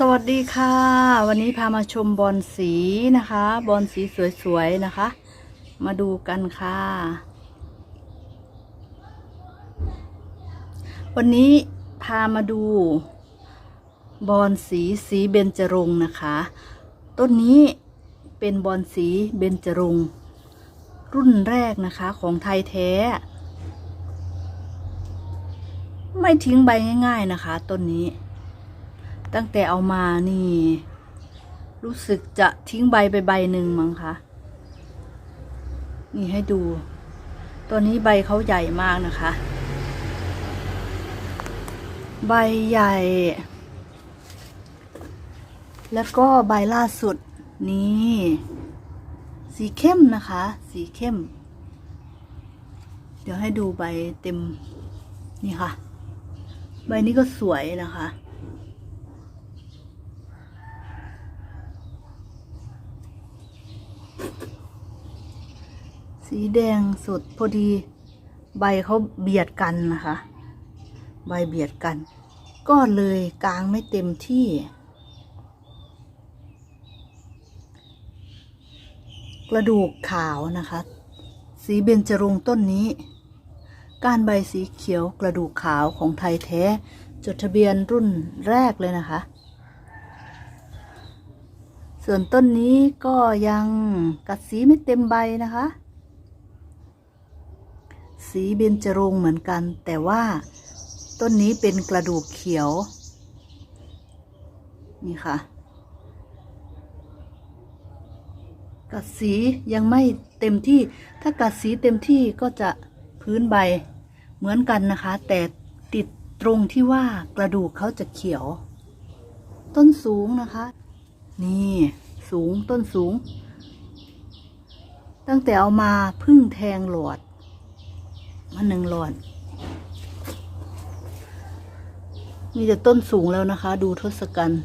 สวัสดีค่ะ วันนี้พามาชมบอลสีนะคะ บอลสีสวยๆนะคะ มาดูกันค่ะ วันนี้พามาดูบอลสีสีเบญจรงค์นะคะ ต้นนี้เป็นบอลสีเบญจรงค์รุ่นแรกนะคะของไทยแท้ ไม่ทิ้งใบง่าย ๆนะคะ ต้นนี้ ตั้งแต่เอามานี่ รู้สึกจะทิ้งใบไปใบหนึ่งมั้งคะนี่ให้ดู ตัวนี้ใบเขาใหญ่มากนะคะ ใบใหญ่ แล้วก็ใบล่าสุดนี่ สีเข้มนะคะ สีเข้ม เดี๋ยวให้ดูใบเต็ม นี่ค่ะ ใบนี้ก็สวยนะคะ สีแดงสุดพอดี ใบเขาเบียดกันนะคะ ใบเบียดกัน ก็เลยกลางไม่เต็มที่ กระดูกขาวนะคะ สีเบญจรงต้นนี้ก้านใบสีเขียวกระดูกขาวของไทยแท้ จดทะเบียนรุ่นแรกเลยนะคะ ส่วนต้นนี้ก็ยังกัดสีไม่เต็มใบนะคะ สีเบญจรงเหมือนกัน แต่ว่าต้นนี้เป็นกระดูกเขียว นี่ค่ะกัดสียังไม่เต็มที่ ถ้ากัดสีเต็มที่ก็จะพื้นใบเหมือนกันนะคะ แต่ติดตรงที่ว่ากระดูกเขาจะเขียว ต้นสูงนะคะ นี่สูงต้นสูง ตั้งแต่เอามาพึ่งแทงหลอด มาหนึ่งหลอด มีแต่ต้นสูงแล้วนะคะ ดูทศกัณฐ์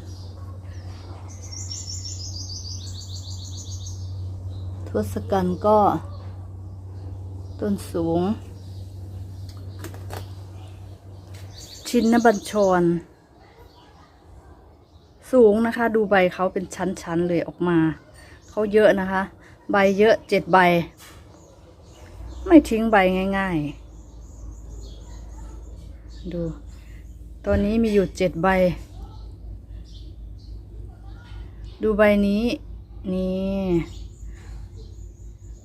ทศกัณฐ์ก็ ต้นสูง ชินนบัญชร สูงนะคะ ดูใบเขาเป็นชั้นๆเลยออกมา เขาเยอะนะคะ ใบเยอะเจ็ดใบ ไม่ทิ้งใบง่าย ๆ ดู ตัวนี้มีอยู่เจ็ดใบ ดูใบนี้ นี่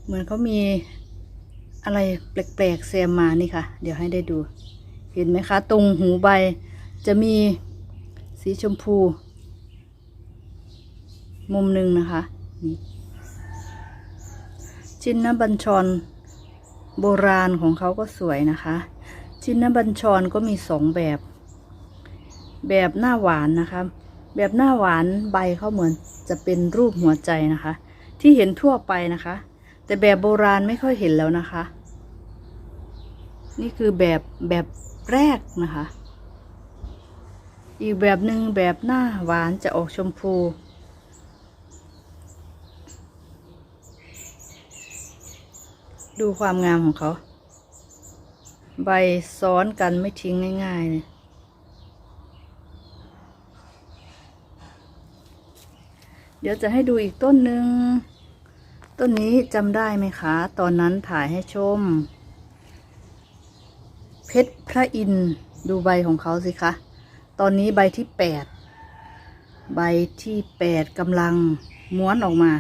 เหมือนเขามีอะไรแปลกๆแซมมานี่ค่ะ เดี๋ยวให้ได้ดู เห็นไหมคะ ตรงหูใบจะมีสีชมพู มุมหนึ่งนะคะ นี่จินนบัญชรโบราณของเขาก็สวยนะคะ จินนบัญชรก็มีสองแบบ แบบหน้าหวานนะคะ แบบหน้าหวานใบเขาเหมือนจะเป็นรูปหัวใจนะคะ ที่เห็นทั่วไปนะคะ แต่แบบโบราณไม่ค่อยเห็นแล้วนะคะ นี่คือแบบแบบแรกนะคะ อีกแบบหนึ่งแบบหน้าหวานจะออกชมพูดูความงามของเขา ใบซ้อนกันไม่ทิ้งง่ายๆเลยเดี๋ยวจะให้ดูอีกต้นหนึ่ง ต้นนี้จำได้ไหมคะ ตอนนั้นถ่ายให้ชม เพชรพระอินดูใบของเขาสิคะ ตอนนี้ใบที่แปด ใบที่แปดกำลังม้วนออกมา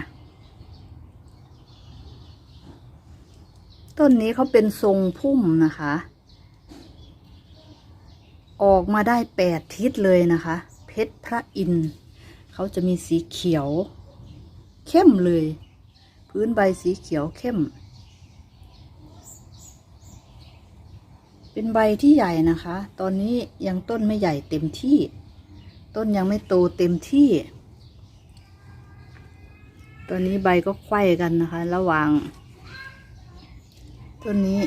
ต้นนี้เขาเป็นทรงพุ่มนะคะ ออกมาได้แปดทิศเลยนะคะ เพชรพระอินทร์เขาจะมีสีเขียว เข้มเลย พื้นใบสีเขียวเข้ม เป็นใบที่ใหญ่นะคะ ตอนนี้ยังต้นไม่ใหญ่เต็มที่ ต้นยังไม่โตเต็มที่ตอนนี้ใบก็ไขว้กันนะคะ ระหว่าง ต้นนี้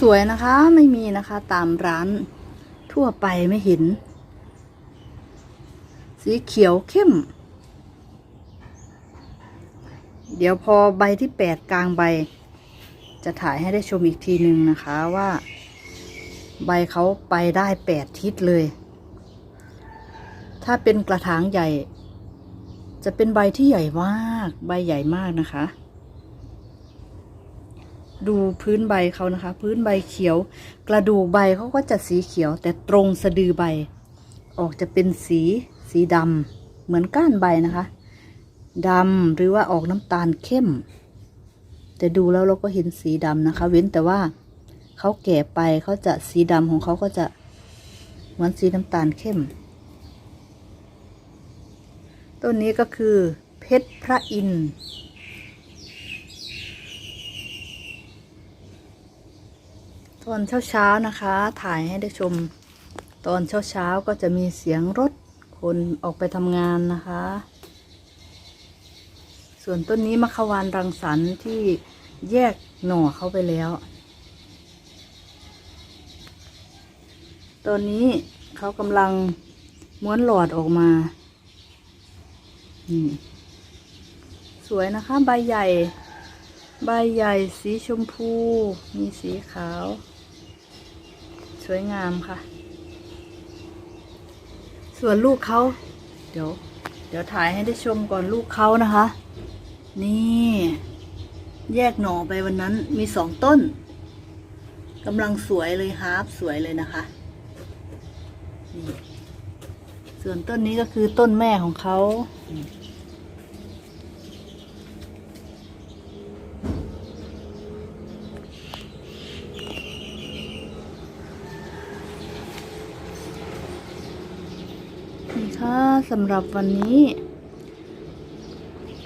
สวยนะคะไม่มีนะคะตามร้านทั่วไปไม่เห็น สีเขียวเข้ม เดี๋ยวพอใบที่แปดกลางใบ จะถ่ายให้ได้ชมอีกทีหนึ่งนะคะว่า ใบเขาไปได้แปดทิศเลย ถ้าเป็นกระถางใหญ่ จะเป็นใบที่ใหญ่มาก ใบใหญ่มากนะคะ ดูพื้นใบเขานะคะ พื้นใบเขียว กระดูกใบเขาก็จะสีเขียว แต่ตรงสะดือใบ ออกจะเป็นสีสีดำเหมือนก้านใบนะคะดำหรือว่าออกน้ำตาลเข้ม แต่ดูแล้วเราก็เห็นสีดำนะคะ เว้นแต่ว่าเขาแก่ไปเขาจะสีดำของเขาก็จะเหมือนสีน้ำตาลเข้ม ต้นนี้ก็คือเพชรพระอินทร์ตอนเช้าๆนะคะ ถ่ายให้ได้ชม ตอนเช้าๆก็จะมีเสียงรถคนออกไปทำงานนะคะ ส่วนต้นนี้มะขวานรังสรรค์ที่แยกหน่อเข้าไปแล้วตอนนี้เขากำลังม้วนหลอดออกมา นี่สวยนะคะใบใหญ่ ใบใหญ่สีชมพู มีสีขาว สวยงามค่ะ ส่วนลูกเขาเดี๋ยว เดี๋ยวถ่ายให้ได้ชมก่อนลูกเขานะคะ นี่ แยกหน่อไปวันนั้นมีสองต้นกำลังสวยเลยฮาร์ปสวยเลยนะคะนี่ส่วนต้นนี้ก็คือต้นแม่ของเขา ค่ะสำหรับวันนี้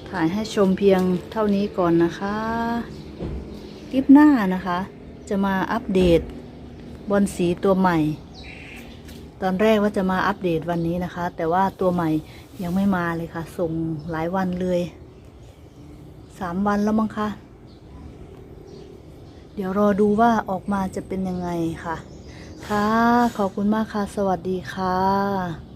ถ่ายให้ชมเพียงเท่านี้ก่อนนะคะ คลิปหน้านะคะ จะมาอัปเดตบอลสีตัวใหม่ ตอนแรกว่าจะมาอัปเดตวันนี้นะคะ แต่ว่าตัวใหม่ ยังไม่มาเลยค่ะ ส่งหลายวันเลยสามวันแล้วมั้งคะเดี๋ยวรอดูว่าออกมาจะเป็นยังไงค่ะ ค่ะ ขอบคุณมากค่ะ สวัสดีค่ะ